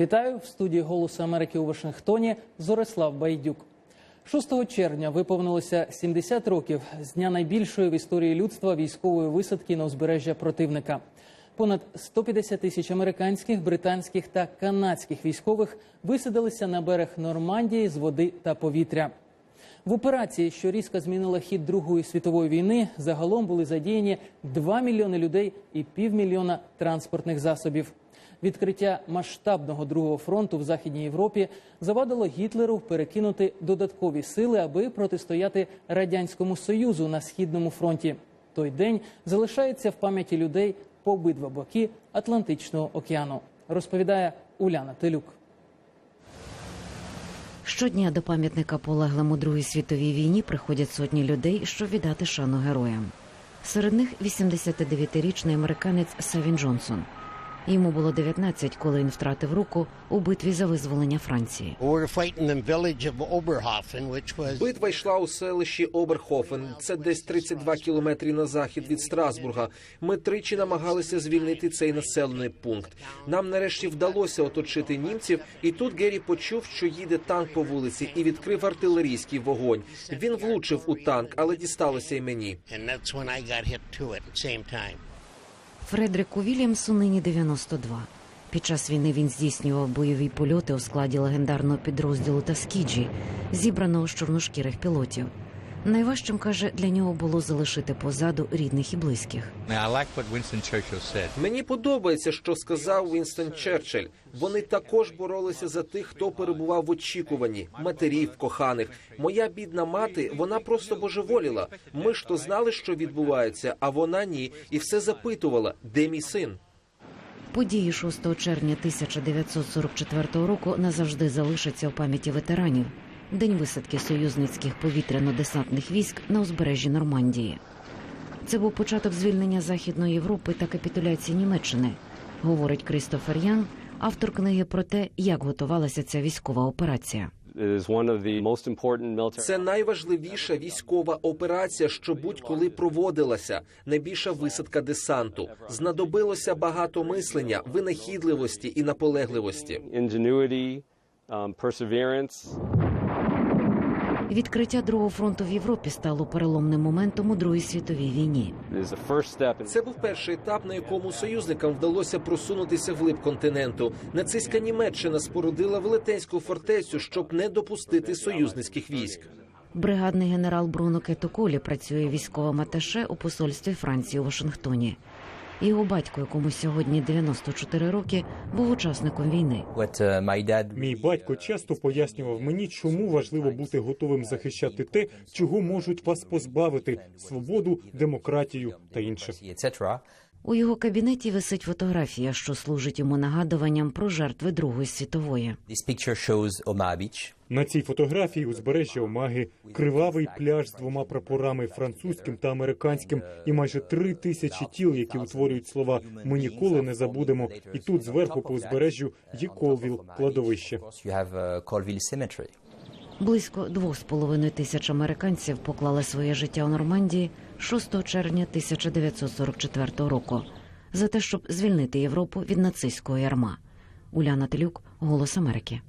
Вітаю в студії Голосу Америки у Вашингтоні. Зорислав Байдюк. 6 червня виповнилося 70 років з дня найбільшої в історії людства військової висадки на узбережжя противника. Понад 150 тисяч американських, британських та канадських військових висадилися на берег Нормандії з води та повітря. В операції, що різко змінила хід Другої світової війни, загалом були задіяні 2 мільйони людей і півмільйона транспортних засобів. Відкриття масштабного другого фронту в Західній Європі завадило Гітлеру перекинути додаткові сили, аби протистояти радянському союзу на східному фронті. Той день залишається в пам'яті людей по обидва боки Атлантичного океану. Розповідає Уляна Телюк. Щодня до пам'ятника полеглим у Другій світовій війні приходять сотні людей, щоб віддати шану героям. Серед них 89-річний американець Савін Джонсон. Йому було 19, коли він втратив руку у битві за визволення Франції. Битва йшла у селищі Оберхофен. Це десь 32 кілометри на захід від Страсбурга. Ми тричі намагалися звільнити цей населений пункт. Нам нарешті вдалося оточити німців, і тут Геррі почув, що їде танк по вулиці, і відкрив артилерійський вогонь. Він влучив у танк, але дісталося й мені. Фредерику Вільямсу нині 92. Під час війни він здійснював бойові польоти у складі легендарного підрозділу Таскіджі, зібраного з чорношкірих пілотів. Найважчим каже для нього було залишити позаду рідних і близьких. Мені подобається, що сказав Вінстон Черчилль. Вони також боролися за тих, хто перебував в очікуванні, матерів, коханих. Моя бідна мати, вона просто божеволіла. Ми ж то знали, що відбувається, а вона ні, і все запитувала, де мій син. Події 6 червня 1944 року назавжди залишаться в пам'яті ветеранів. День висадки союзницьких повітряно-десантних військ на узбережжі Нормандії. Це був початок звільнення Західної Європи та капітуляції Німеччини, говорить Крістофер Ян, автор книги про те, як готувалася ця військова операція. Це найважливіша військова операція, що будь-коли проводилася. Найбільша висадка десанту. Знадобилося багато мислення, винахідливості і наполегливості. Відкриття другого фронту в Європі стало переломним моментом у Другій світовій війні. Це був перший етап, на якому союзникам вдалося просунутися вглиб континенту. Нацистська Німеччина спорудила велетенську фортецю, щоб не допустити союзницьких військ. Бригадний генерал Бруно Кетоколі працює військовим аташе у посольстві Франції у Вашингтоні. Його батько, якому сьогодні 94 роки, був учасником війни. Uh, Мій батько часто пояснював мені, чому важливо бути готовим захищати те, чого можуть вас позбавити свободу, демократію та інше. У його кабінеті висить фотографія, що служить йому нагадуванням про жертви Другої світової. На цій фотографії узбережжя Омаги, кривавий пляж з двома прапорами французьким та американським, і майже три тисячі тіл, які утворюють слова Ми ніколи не забудемо. І тут зверху по узбережжю є Колвіл, кладовище. Uh. Близько двох з половиною тисяч американців поклали своє життя у Нормандії 6 червня 1944 року за те, щоб звільнити Європу від нацистського ярма. Уляна Телюк, Голос Америки.